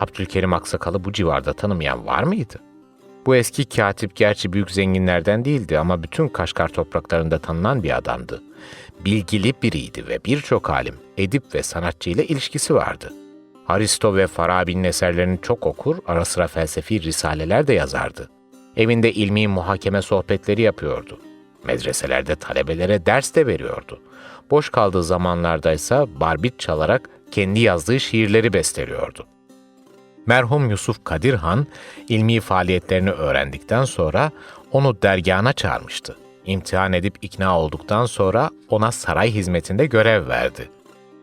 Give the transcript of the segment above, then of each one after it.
Abdülkerim Aksakal'ı bu civarda tanımayan var mıydı? Bu eski katip gerçi büyük zenginlerden değildi ama bütün Kaşgar topraklarında tanınan bir adamdı. Bilgili biriydi ve birçok alim, edip ve sanatçı ile ilişkisi vardı. Aristo ve Farabi'nin eserlerini çok okur, ara sıra felsefi risaleler de yazardı. Evinde ilmi muhakeme sohbetleri yapıyordu. Medreselerde talebelere ders de veriyordu. Boş kaldığı zamanlarda ise barbit çalarak kendi yazdığı şiirleri besteliyordu. Merhum Yusuf Kadir Han, ilmi faaliyetlerini öğrendikten sonra onu dergahına çağırmıştı. İmtihan edip ikna olduktan sonra ona saray hizmetinde görev verdi.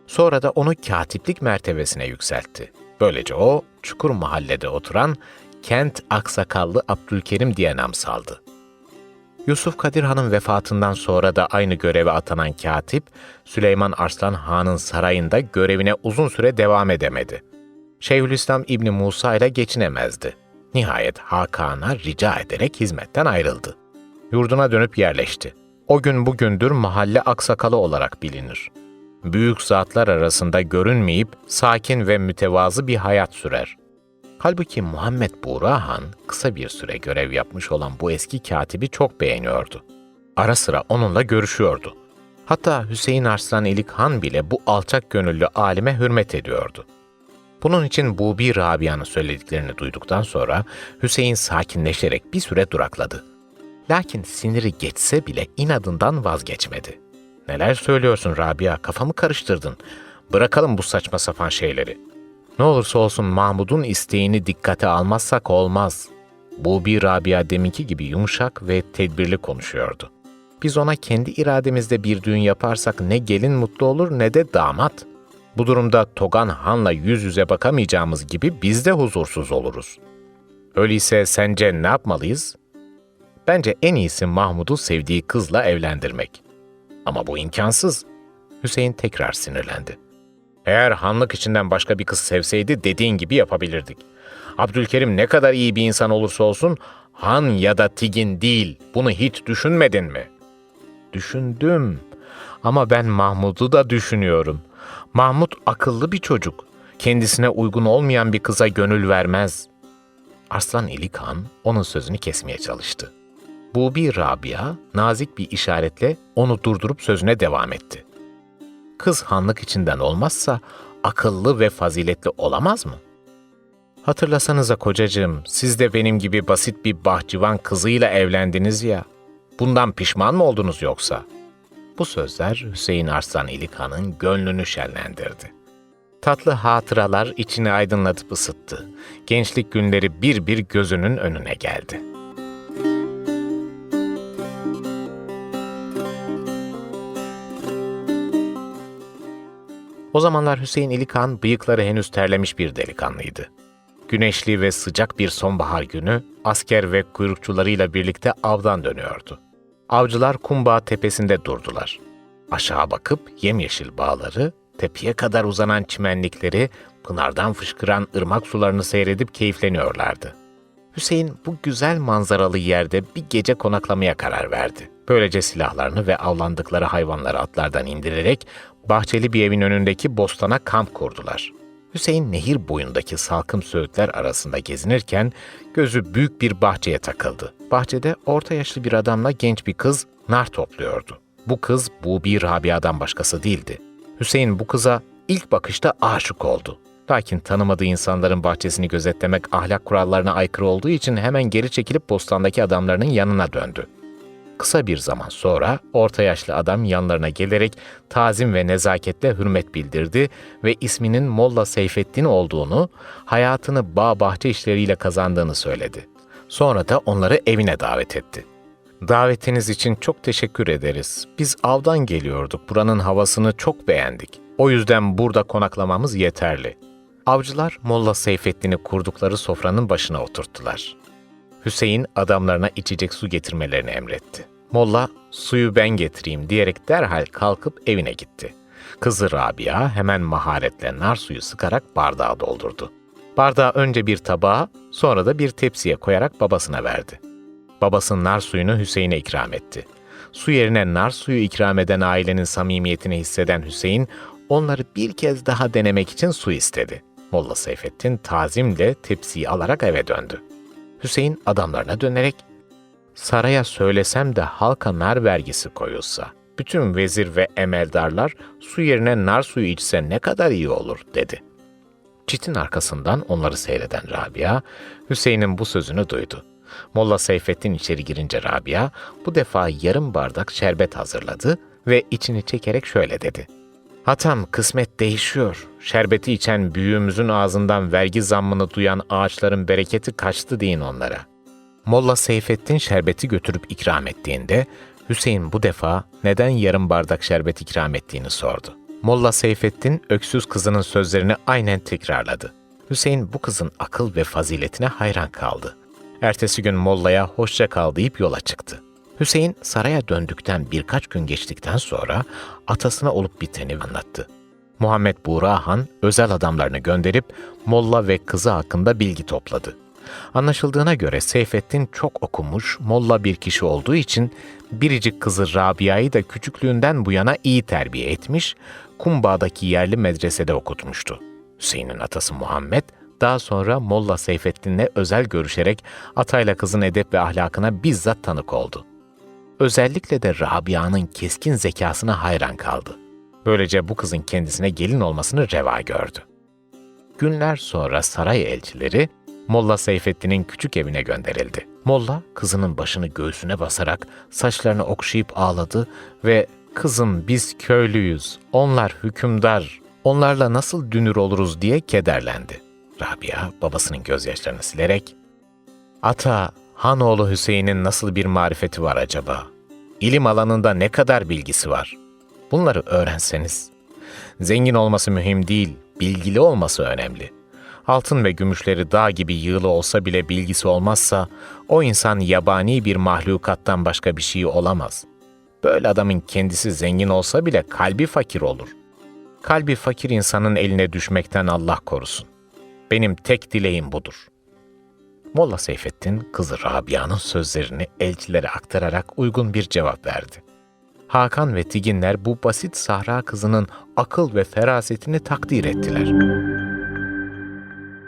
Sonra da onu katiplik mertebesine yükseltti. Böylece o, Çukur Mahalle'de oturan Kent Aksakallı Abdülkerim diye nam saldı. Yusuf Kadir Han'ın vefatından sonra da aynı göreve atanan katip, Süleyman Arslan Han'ın sarayında görevine uzun süre devam edemedi. Şeyhülislam İbni Musa ile geçinemezdi. Nihayet Hakan'a rica ederek hizmetten ayrıldı. Yurduna dönüp yerleşti. O gün bugündür mahalle aksakalı olarak bilinir. Büyük zatlar arasında görünmeyip sakin ve mütevazı bir hayat sürer. Halbuki Muhammed Buğra Han kısa bir süre görev yapmış olan bu eski katibi çok beğeniyordu. Ara sıra onunla görüşüyordu. Hatta Hüseyin Arslan İlik Han bile bu alçak gönüllü alime hürmet ediyordu. Bunun için Bubi Rabia'nın söylediklerini duyduktan sonra Hüseyin sakinleşerek bir süre durakladı. Lakin siniri geçse bile inadından vazgeçmedi. Neler söylüyorsun Rabia, kafamı karıştırdın. Bırakalım bu saçma sapan şeyleri. Ne olursa olsun Mahmud'un isteğini dikkate almazsak olmaz. Bubi Rabia deminki gibi yumuşak ve tedbirli konuşuyordu. Biz ona kendi irademizde bir düğün yaparsak ne gelin mutlu olur ne de damat.'' Bu durumda Togan Han'la yüz yüze bakamayacağımız gibi biz de huzursuz oluruz. Öyleyse sence ne yapmalıyız? Bence en iyisi Mahmud'u sevdiği kızla evlendirmek. Ama bu imkansız. Hüseyin tekrar sinirlendi. Eğer hanlık içinden başka bir kız sevseydi dediğin gibi yapabilirdik. Abdülkerim ne kadar iyi bir insan olursa olsun Han ya da Tigin değil. Bunu hiç düşünmedin mi? Düşündüm. Ama ben Mahmud'u da düşünüyorum.'' Mahmut akıllı bir çocuk. Kendisine uygun olmayan bir kıza gönül vermez. Arslan İlik Han onun sözünü kesmeye çalıştı. Bu bir Rabia nazik bir işaretle onu durdurup sözüne devam etti. Kız hanlık içinden olmazsa akıllı ve faziletli olamaz mı? Hatırlasanıza kocacığım, siz de benim gibi basit bir bahçıvan kızıyla evlendiniz ya. Bundan pişman mı oldunuz yoksa?'' Bu sözler Hüseyin Arslan İlikhan'ın gönlünü şenlendirdi. Tatlı hatıralar içini aydınlatıp ısıttı. Gençlik günleri bir bir gözünün önüne geldi. O zamanlar Hüseyin İlikhan bıyıkları henüz terlemiş bir delikanlıydı. Güneşli ve sıcak bir sonbahar günü asker ve kuyrukçularıyla birlikte avdan dönüyordu. Avcılar Kumbağ tepesinde durdular. Aşağı bakıp yemyeşil bağları, tepeye kadar uzanan çimenlikleri, pınardan fışkıran ırmak sularını seyredip keyifleniyorlardı. Hüseyin bu güzel manzaralı yerde bir gece konaklamaya karar verdi. Böylece silahlarını ve avlandıkları hayvanları atlardan indirerek bahçeli bir evin önündeki bostana kamp kurdular. Hüseyin nehir boyundaki salkım söğütler arasında gezinirken gözü büyük bir bahçeye takıldı. Bahçede orta yaşlı bir adamla genç bir kız nar topluyordu. Bu kız bu bir Rabia'dan başkası değildi. Hüseyin bu kıza ilk bakışta aşık oldu. Lakin tanımadığı insanların bahçesini gözetlemek ahlak kurallarına aykırı olduğu için hemen geri çekilip bostandaki adamlarının yanına döndü. Kısa bir zaman sonra orta yaşlı adam yanlarına gelerek tazim ve nezaketle hürmet bildirdi ve isminin Molla Seyfettin olduğunu, hayatını bağ bahçe işleriyle kazandığını söyledi. Sonra da onları evine davet etti. Davetiniz için çok teşekkür ederiz. Biz avdan geliyorduk. Buranın havasını çok beğendik. O yüzden burada konaklamamız yeterli. Avcılar Molla Seyfettin'i kurdukları sofranın başına oturttular. Hüseyin adamlarına içecek su getirmelerini emretti. Molla, suyu ben getireyim diyerek derhal kalkıp evine gitti. Kızı Rabia hemen maharetle nar suyu sıkarak bardağı doldurdu. Bardağı önce bir tabağa, sonra da bir tepsiye koyarak babasına verdi. Babası nar suyunu Hüseyin'e ikram etti. Su yerine nar suyu ikram eden ailenin samimiyetini hisseden Hüseyin, onları bir kez daha denemek için su istedi. Molla Seyfettin tazimle tepsiyi alarak eve döndü. Hüseyin adamlarına dönerek, saraya söylesem de halka nar vergisi koyulsa, bütün vezir ve emeldarlar su yerine nar suyu içse ne kadar iyi olur dedi. Çitin arkasından onları seyreden Rabia, Hüseyin'in bu sözünü duydu. Molla Seyfettin içeri girince Rabia, bu defa yarım bardak şerbet hazırladı ve içini çekerek şöyle dedi. Hatam kısmet değişiyor. Şerbeti içen büyüğümüzün ağzından vergi zammını duyan ağaçların bereketi kaçtı deyin onlara. Molla Seyfettin şerbeti götürüp ikram ettiğinde Hüseyin bu defa neden yarım bardak şerbet ikram ettiğini sordu. Molla Seyfettin öksüz kızının sözlerini aynen tekrarladı. Hüseyin bu kızın akıl ve faziletine hayran kaldı. Ertesi gün Molla'ya hoşça kal deyip yola çıktı. Hüseyin saraya döndükten birkaç gün geçtikten sonra atasına olup biteni anlattı. Muhammed Buğra Han özel adamlarını gönderip Molla ve kızı hakkında bilgi topladı. Anlaşıldığına göre Seyfettin çok okumuş, molla bir kişi olduğu için biricik kızı Rabia'yı da küçüklüğünden bu yana iyi terbiye etmiş, Kumbağa'daki yerli medresede okutmuştu. Hüseyin'in atası Muhammed, daha sonra Molla Seyfettin'le özel görüşerek atayla kızın edep ve ahlakına bizzat tanık oldu. Özellikle de Rabia'nın keskin zekasına hayran kaldı. Böylece bu kızın kendisine gelin olmasını reva gördü. Günler sonra saray elçileri Molla Seyfettin'in küçük evine gönderildi. Molla kızının başını göğsüne basarak saçlarını okşayıp ağladı ve "Kızım biz köylüyüz, onlar hükümdar, onlarla nasıl dünür oluruz?" diye kederlendi. Rabia babasının gözyaşlarını silerek "Ata, Hanoğlu Hüseyin'in nasıl bir marifeti var acaba? İlim alanında ne kadar bilgisi var? Bunları öğrenseniz. Zengin olması mühim değil, bilgili olması önemli. Altın ve gümüşleri dağ gibi yığılı olsa bile bilgisi olmazsa, o insan yabani bir mahlukattan başka bir şey olamaz. Böyle adamın kendisi zengin olsa bile kalbi fakir olur. Kalbi fakir insanın eline düşmekten Allah korusun. Benim tek dileğim budur.'' Molla Seyfettin kızı Rabia'nın sözlerini elçilere aktararak uygun bir cevap verdi. Hakan ve Tiginler bu basit sahra kızının akıl ve ferasetini takdir ettiler.